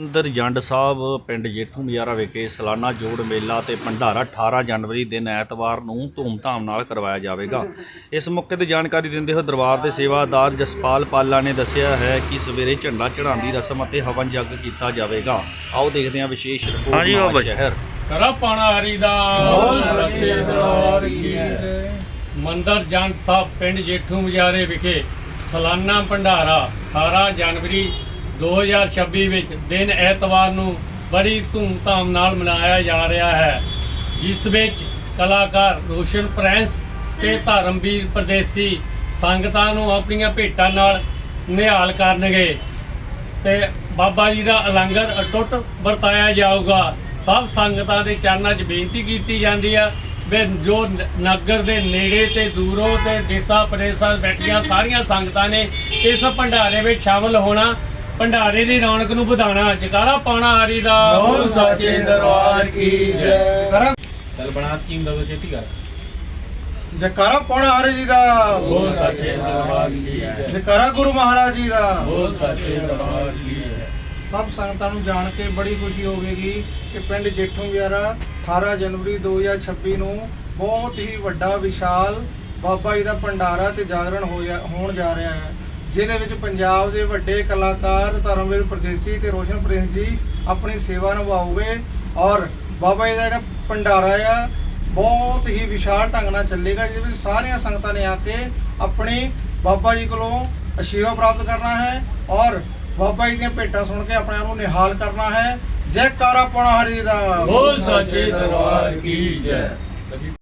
ਅੰਦਰ ਜੰਡ ਸਾਹਿਬ ਪਿੰਡ ਜੇਠੂ ਮਜਾਰਾ ਵਿਖੇ ਸਾਲਾਨਾ ਜੋੜ ਮੇਲਾ ਤੇ ਭੰਡਾਰਾ 18 ਜਨਵਰੀ ਦਿਨ ਐਤਵਾਰ ਨੂੰ ਧੂਮਧਾਮ ਨਾਲ ਕਰਵਾਇਆ ਜਾਵੇਗਾ। ਇਸ ਮੌਕੇ ਤੇ ਜਾਣਕਾਰੀ ਦਿੰਦੇ ਹੋਏ ਦਰਬਾਰ ਦੇ ਸੇਵਾਦਾਰ ਜਸਪਾਲ ਪਾਲਾ ਨੇ ਦੱਸਿਆ ਹੈ ਕਿ ਸਵੇਰੇ ਝੰਡਾ ਚੜ੍ਹਾਉਣ ਦੀ ਰਸਮ ਅਤੇ ਹਵਨ ਜੱਗ ਕੀਤਾ ਜਾਵੇਗਾ। ਆਓ ਦੇਖਦੇ ਹਾਂ ਵਿਸ਼ੇਸ਼ ਰਿਪੋਰਟ ਨਵਾਂ ਸ਼ਹਿਰ ਕਰਾ ਪਾਣਾ ਹਰੀ ਦਾ। ਸੱਚੇ ਦਰਬਾਰ ਕੀ ਜੈ ਮੰਦਰ ਜੰਡ ਸਾਹਿਬ ਪਿੰਡ ਜੇਠੂ ਮਜਾਰੇ ਵਿਖੇ ਸਾਲਾਨਾ ਭੰਡਾਰਾ 18 ਜਨਵਰੀ 2026 ਵਿੱਚ ਦਿਨ ਐਤਵਾਰ ਨੂੰ ਬੜੀ ਧੂਮਧਾਮ ਨਾਲ ਮਨਾਇਆ ਜਾ ਰਿਹਾ ਹੈ, ਜਿਸ ਵਿੱਚ ਕਲਾਕਾਰ ਰੋਸ਼ਨ ਪ੍ਰਿੰਸ ਤੇ ਧਰਮਵੀਰ ਪਰਦੇਸੀ ਸੰਗਤਾਂ ਨੂੰ ਆਪਣੀਆਂ ਭੇਟਾਂ ਨਾਲ ਨਿਹਾਲ ਕਰਨਗੇ ਤੇ ਬਾਬਾ ਜੀ ਦਾ ਅਲੰਗਰ ਅਟੁੱਟ ਵਰਤਾਇਆ ਜਾਊਗਾ। ਸਭ ਸੰਗਤਾਂ ਦੇ ਚਰਨਾਂ 'ਚ ਬੇਨਤੀ ਕੀਤੀ ਜਾਂਦੀ ਆ, ਵੀ ਜੋ ਨਗਰ ਦੇ ਨੇੜੇ ਤੇ ਦੂਰੋਂ ਤੇ ਦੇਸਾਂ ਪ੍ਰਦੇਸਾਂ ਬੈਠੀਆਂ ਸਾਰੀਆਂ ਸੰਗਤਾਂ ਨੇ ਇਸ ਭੰਡਾਰੇ ਵਿੱਚ ਸ਼ਾਮਲ ਹੋਣਾ ਭੰਡਾਰੇ ਦੀ ਰੌਣਕ ਨੂੰ ਵਧਾਉਣਾ ਜਕਾਰਾ ਪਾਣਾ ਹਰੀ ਦਾ। ਬੋਲ ਸੱਚੇ ਦਰਬਾਰ ਕੀ ਜੈ। ਚੱਲ ਬਣਾ ਸਕੀਮ ਦਾ ਛੇਤੀ ਕਰ। ਜਕਾਰਾ ਪੌਣਾ ਹਰਿ ਜੀ ਦਾ। ਬੋਲ ਸੱਚੇ ਦਰਬਾਰ ਕੀ ਹੈ ਜਕਾਰਾ ਗੁਰੂ ਮਹਾਰਾਜ ਜੀ ਦਾ। ਬੋਲ ਸੱਚੇ ਦਰਬਾਰ ਕੀ ਹੈ ਸਭ ਸੰਗਤਾਂ ਨੂੰ ਜਾਣ ਕੇ ਬੜੀ ਖੁਸ਼ੀ ਹੋਵੇਗੀ ਕਿ ਪਿੰਡ ਜੇਠੂ ਵਿਆਰਾ 18 ਜਨਵਰੀ 2026 ਨੂੰ ਬਹੁਤ ਹੀ ਵੱਡਾ ਵਿਸ਼ਾਲ ਬਾਬਾ ਜੀ ਦਾ ਭੰਡਾਰਾ ਤੇ ਜਾਗਰਣ ਹੋ ਜਾ- ਹੋਣ ਜਾ ਰਿਹਾ ਹੈ। ਜਿਹਦੇ ਵਿੱਚ ਪੰਜਾਬ ਦੇ ਵੱਡੇ ਕਲਾਕਾਰ ਧਰਮਵੀਰ ਪ੍ਰਦੇਸੀ ਤੇ ਰੋਸ਼ਨ ਪ੍ਰਿੰਸ ਜੀ ਆਪਣੀ ਸੇਵਾ ਨਿਭਾਉਗੇ ਔਰ ਬਾਬਾ ਜੀ ਦਾ ਜਿਹੜਾ ਭੰਡਾਰਾ ਆ, ਬਹੁਤ ਹੀ ਵਿਸ਼ਾਲ ਢੰਗ ਨਾਲ ਚੱਲੇਗਾ, ਜਿਹਦੇ ਵਿੱਚ ਸਾਰੀਆਂ ਸੰਗਤਾਂ ਨੇ ਆ ਕੇ ਆਪਣੀ ਬਾਬਾ ਜੀ ਕੋਲੋਂ ਅਸ਼ੀਰਵਾਦ ਪ੍ਰਾਪਤ ਕਰਨਾ ਹੈ ਔਰ ਬਾਬਾ ਜੀ ਦੀਆਂ ਭੇਟਾਂ ਸੁਣ ਕੇ ਆਪਣੇ ਆਪ ਨੂੰ ਨਿਹਾਲ ਕਰਨਾ ਹੈ। ਜੈਕਾਰਾ ਪਾਉਣਾ ਹਰੀ ਦਾ। ਬੋਲ ਸੱਚੇ ਦਰਬਾਰ ਕੀ ਜੈ।